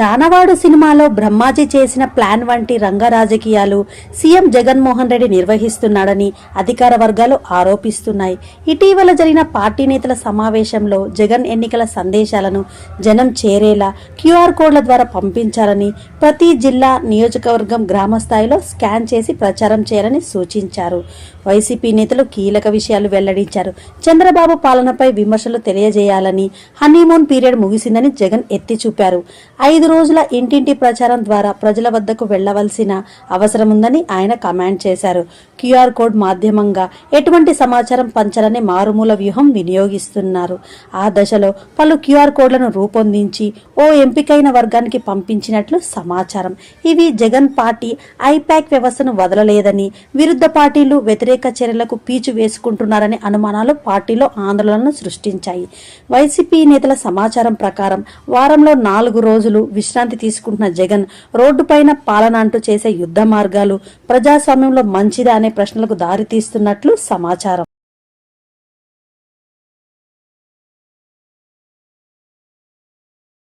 దానవాడు సినిమాలో బ్రహ్మాజీ చేసిన ప్లాన్ వంటి రంగ రాజకీయాలు సీఎం జగన్మోహన్ రెడ్డి నిర్వహిస్తున్నాడని అధికార వర్గాలు ఆరోపిస్తున్నాయి. ఇటీవల జరిగిన పార్టీ నేతల సమావేశంలో జగన్ ఎన్నికల సందేశాలను జనం చేరేలా క్యూఆర్ కోడ్ల ద్వారా పంపించాలని ప్రతి జిల్లా నియోజకవర్గం గ్రామ స్థాయిలో స్కాన్ చేసి ప్రచారం చేయాలని సూచించారు. వైసీపీ నేతలు కీలక విషయాలు వెల్లడించారు. చంద్రబాబు పాలనపై విమర్శలు తెలియజేయాలని హనీమూన్ పీరియడ్ ముగిసిందని జగన్ ఎత్తి చూపారు ఐదు రోజుల ఇంటింటి ప్రచారం ద్వారా ప్రజల వద్దకు వెళ్ళవలసిన అవసరం ఉందని ఆయన కమాండ్ చేశారు. క్యూఆర్ కోడ్ మాధ్యమంగా ఎటువంటి సమాచారం పంచాలనే మారుమూల వ్యూహం వినియోగిస్తున్నారు. ఆ దశలో పలు క్యూఆర్ కోడ్లను రూపొందించి ఓ ఎంపికైన వర్గానికి పంపించినట్లు సమాచారం. ఇవి జగన్ పార్టీ ఐపాక్ వ్యవస్థను వదలలేదని విరుద్ధ పార్టీలు వ్యతిరేక చర్యలకు పీచు వేసుకుంటున్నారనే అనుమానాలు పార్టీలో ఆందోళనను సృష్టించాయి. వైసీపీ నేతల సమాచారం ప్రకారం వారంలో నాలుగు రోజులు విశ్రాంతి తీసుకుంటున్న జగన్ రోడ్డుపైన పాలన అంటూ చేసే యుద్ధ మార్గాలు ప్రజాస్వామ్యంలో మంచిదా అనే ప్రశ్నలకు దారితీస్తున్నట్లు సమాచారం.